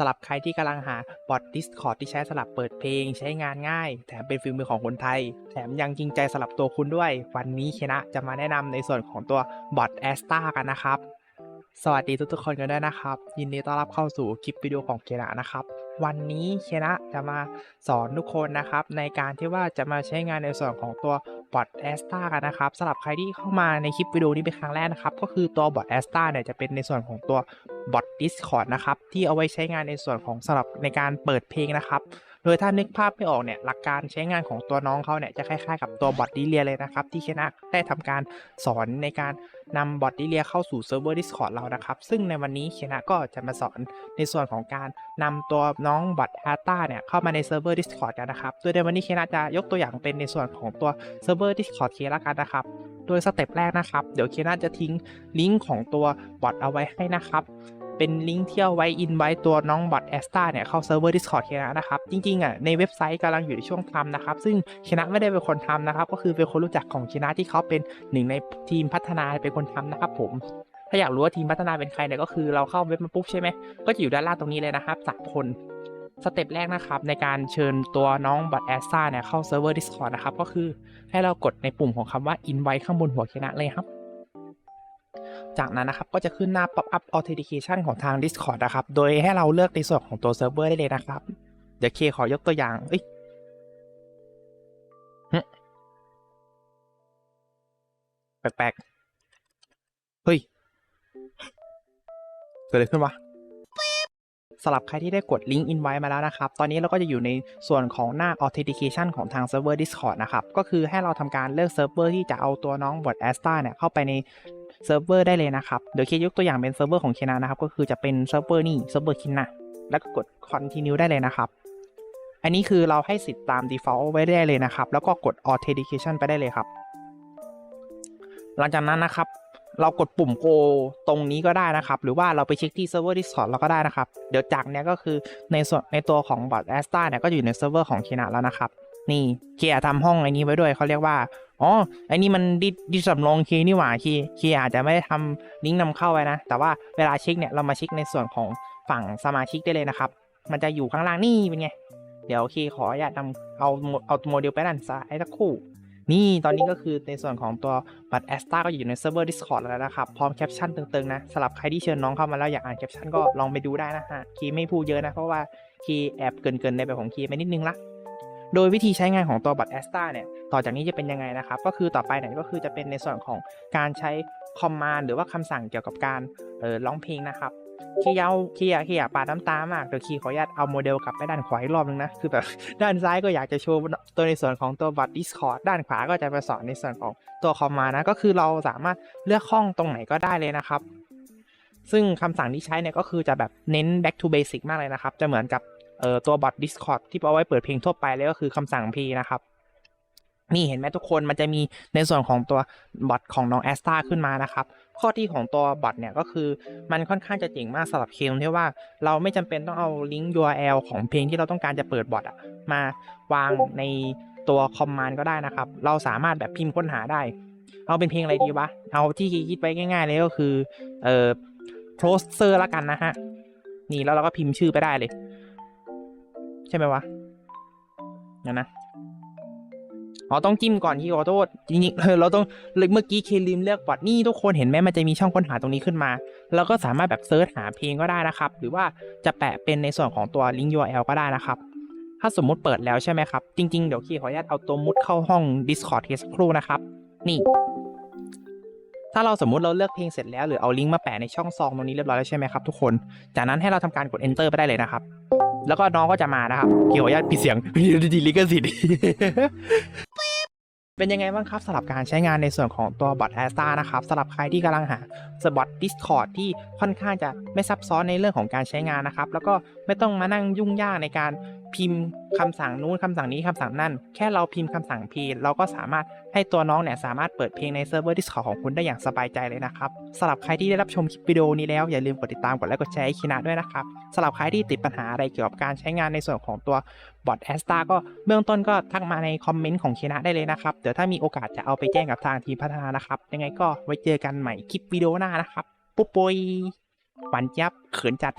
สำหรับใครที่กำลังหาบอท Discord ที่ใช้สำหรับเปิดเพลง ใช้งานง่าย แถมเป็นฝีมือของคนไทย แถมยังจริงใจสำหรับตัวคุณด้วย วันนี้เคนะจะมาแนะนำในส่วนของตัวบอท a s t a กันนะครับ สวัสดีทุกๆคนกันด้วยนะครับ ยินดีต้อนรับเข้าสู่คลิปวิดีโอของเคนะนะครับ วันนี้เคนะจะมาสอนทุกคนนะครับ ในการที่ว่าจะมาใช้งานในส่วนของตัวบอท a s t a กันนะครับสำหรับใครที่เข้ามาในคลิปวิดีโอนี้เป็นครั้งแรกนะครับ ก็คือตัวบอท a s t a เนี่ยจะเป็นในส่วนของตัวบอท Discord นะครับ ที่เอาไว้ใช้งานในส่วนของสำหรับในการเปิดเพลงนะครับ โดยถ้านึกภาพไม่ออกเนี่ยหลักการใช้งานของตัวน้องเขาเนี่ยจะคล้ายๆกับตัวบอทดิเลียเลยนะครับที่เคนะได้ทำการสอนในการนำบอทดิเลียเข้าสู่เซิร์ฟเวอร์ Discord เรานะครับ ซึ่งในวันนี้เคนะก็จะมาสอนในส่วนของการนำตัวน้องบอทแอตตาเนี่ยเข้ามาในเซิร์ฟเวอร์ Discord กันนะครับ โดยในวันนี้เคนะจะยกตัวอย่างเป็นในส่วนของตัวเซิร์ฟเวอร์ Discord เคละกันนะครับโดยสเต็ปแรกนะครับ เดี๋ยวเคนะจะทิ้งลิงก์ของตัวบอทเอาไว้ให้นะครับ เป็นลิงก์ที่เอาไว้อินไว้ตัวน้องบอทแอสตาเนี่ยเข้าเซิร์ฟเวอร์ Discord เคนะนะครับ จริงๆอะในเว็บไซต์กำลังอยู่ในช่วงทำนะครับ ซึ่งเคนะไม่ได้เป็นคนทำนะครับ ก็คือเป็นคนรู้จักของเคนะที่เขาเป็นหนึ่งในทีมพัฒนาเป็นคนทำนะครับผมถ้าอยากรู้ว่าทีมพัฒนาเป็นใครเนี่ยก็คือเราเข้าเว็บมาปุ๊บใช่ไหมก็จะอยู่ด้านล่างตรงนี้เลยนะครับสามคนสเต็ปแรกนะครับในการเชิญตัวน้องบอทแอสตาเนี่ยเข้าเซิร์ฟเวอร์ Discord นะครับ ก็คือให้เรากดในปุ่มของคำว่า invite ข้างบนหัวเคนะเลยครับ จากนั้นนะครับก็จะขึ้นหน้า pop up authentication ของทาง Discord นะครับ โดยให้เราเลือกในส่วนของตัวเซิร์ฟเวอร์ได้เลยนะครับ เดี๋ยวเคขอยกตัวอย่างเอ้ยแปลกๆ เฮ้ย เกิดอะไรขึ้นวะสำหรับใครที่ได้กดลิงก์ invite มาแล้วนะครับ ตอนนี้เราก็จะอยู่ในส่วนของหน้า authentication ของทางเซิร์ฟเวอร์ Discord นะครับ ก็คือให้เราทำการเลือกเซิร์ฟเวอร์ที่จะเอาตัวน้องบอทแอสตาเนี่ยเข้าไปใน เซิร์ฟเวอร์ได้เลยนะครับ เดี๋ยวเคยกตัวอย่างเป็นเซิร์ฟเวอร์ของเคนานะครับ ก็คือจะเป็นเซิร์ฟเวอร์นี่เซิร์ฟเวอร์คินนะแล้วก็กด continue ได้เลยนะครับ อันนี้คือเราให้สิทธิ์ตาม default ไว้ได้เลยนะครับ แล้วก็กด authentication ไปได้เลยครับ หลังจากนั้นนะครับ เรากดปุ่ม go ตรงนี้ก็ได้นะครับ หรือว่าเราไปเช็คที่เซิร์ฟเวอร์ Discord เราก็ได้นะครับ เดี๋ยวจากเนี้ยก็คือในส่วนในตัวของบอทแอสตาเนี่ยก็อยู่ในเซิร์ฟเวอร์ของเคนาแล้วนะครับ นี่เคทำห้องไอ้นี้ไว้ด้วยเขาเรียกว่า อ๋อไอ้นี่มันดิดิสำรองเคนี่หว่าเคเคอาจจะไม่ได้ทำลิงก์นำเข้าไว้นะ แต่ว่าเวลาเช็คเนี่ยเรามาเช็คในส่วนของฝั่งสมาชิกได้เลยนะครับ มันจะอยู่ข้างล่างนี่เป็นไง เดี๋ยวเคขออนุญาตนำเอาเอาโมเดลไปด้านซ้ายสักคู่ นี่ตอนนี้ก็คือในส่วนของตัวบัตรแอสตาก็อยู่ในเซิร์ฟเวอร์ Discord แล้วนะครับ พร้อมแคปชั่นตึงๆนะสำหรับใครที่เชิญน้องเข้ามาแล้วอยากอ่านแคปชั่นก็ลองไปดูได้นะฮะคีไม่พูดเยอะนะเพราะว่าคีแอบเกินๆในแบบของคีไปนิดนึงละ โดยวิธีใช้งานของตัวบัตรแอสตาเนี่ยต่อจากนี้จะเป็นยังไงนะครับ ก็คือต่อไปเนี่ยก็คือจะเป็นในส่วนของการใช้คอมมานด์หรือว่าคำสั่งเกี่ยวกับการเออร้องเพลงนะครับคียาวคีอยากคีอยาปาดน้ำตามากเดี๋ยวคีขออนุญาตเอาโมเดลกลับไปด้านขวาอีกรอบนึงนะ คือแบบด้านซ้ายก็อยากจะโชว์ตัวในส่วนของตัวบัตร Discord ด้านขวาก็จะไปสอนในส่วนของตัวคอมมานะ ก็คือเราสามารถเลือกห้องตรงไหนก็ได้เลยนะครับ ซึ่งคำสั่งที่ใช้เนี่ยก็คือจะแบบเน้น back to basic มากเลยนะครับ จะเหมือนกับ เอ่อตัวบอท Discord ที่เอาไว้เปิดเพลงทั่วไปเลยก็คือคำสั่ง P นะครับนี่เห็นไหมทุกคนมันจะมีในส่วนของตัวบอทของน้องแอสตาขึ้นมานะครับ ข้อที่ของตัวบอทเนี่ยก็คือมันค่อนข้างจะเจ๋งมากสำหรับเคมที่ว่าเราไม่จำเป็นต้องเอาลิงก์ URL ของเพลงที่เราต้องการจะเปิดบอทอะมาวางในตัวคอมมานด์ก็ได้นะครับ เราสามารถแบบพิมพ์ค้นหาได้ เอาเป็นเพลงอะไรดีวะ เอาที่คิดไว้ง่าย ๆ เลยก็คือเอ่อ closer ละกันนะฮะ นี่แล้วเราก็พิมพ์ชื่อไปได้เลย ใช่ไหมวะเดี๋ยนะอ๋อต้องจิ้มก่อนที่ขอโทษจริงๆเราต้องเมื่อกี้เคลิมเลือกบอทนี่ทุกคนเห็นไหมมันจะมีช่องค้นหาตรงนี้ขึ้นมาเราก็สามารถแบบเซิร์ชหาเพลงก็ได้นะครับ หรือว่าจะแปะเป็นในส่วนของตัวลิงก์ URL ก็ได้นะครับ ถ้าสมมุติเปิดแล้วใช่ไหมครับ จริง ๆ เดี๋ยวคีขออนุญาตเอาตัวมุดเข้าห้อง Discord ทีสักครู่นะครับ นี่ ถ้าเราสมมุติเราเลือกเพลงเสร็จแล้วหรือเอาลิงก์มาแปะในช่องซองตรงนี้เรียบร้อยแล้วใช่ไหมครับทุกคน จากนั้นให้เราทำการกด enter ไปได้เลยนะครับ แล้วก็น้องก็จะมานะครับคีขออนุญาตปิดเสียงดีลิขสิทธิ์เป็นยังไงบ้างครับสำหรับการใช้งานในส่วนของตัวบอทแอสตานะครับสำหรับใครที่กำลังหาสบอท Discord ที่ค่อนข้างจะไม่ซับซ้อนในเรื่องของการใช้งานนะครับ แล้วก็ไม่ต้องมานั่งยุ่งยากในการ พิมพ์คำสั่งนู้นคำสั่งนี้คำสั่งนั่น แค่เราพิมพ์คำสั่งพีเราก็สามารถให้ตัวน้องเนี่ยสามารถเปิดเพลงในเซิร์ฟเวอร์ Discord ของคุณได้อย่างสบายใจเลยนะครับสำหรับใครที่ได้รับชมคลิปวิดีโอนี้แล้วอย่าลืมกดติดตามกดไลค์กดแชร์ให้คินะด้วยนะครับสำหรับใครที่ติดปัญหาอะไรเกี่ยวกับการใช้งานในส่วนของตัวบอทแอสตาก็เบื้องต้นก็ทักมาในคอมเมนต์ของเคนะได้เลยนะครับเดี๋ยวถ้ามีโอกาสจะเอาไปแจ้งกับทางทีมพัฒนานะครับ ยังไงก็ไว้เจอกันใหม่คลิปวิดีโอหน้านะครับปุ๊บปุยหวานยับเขินจัด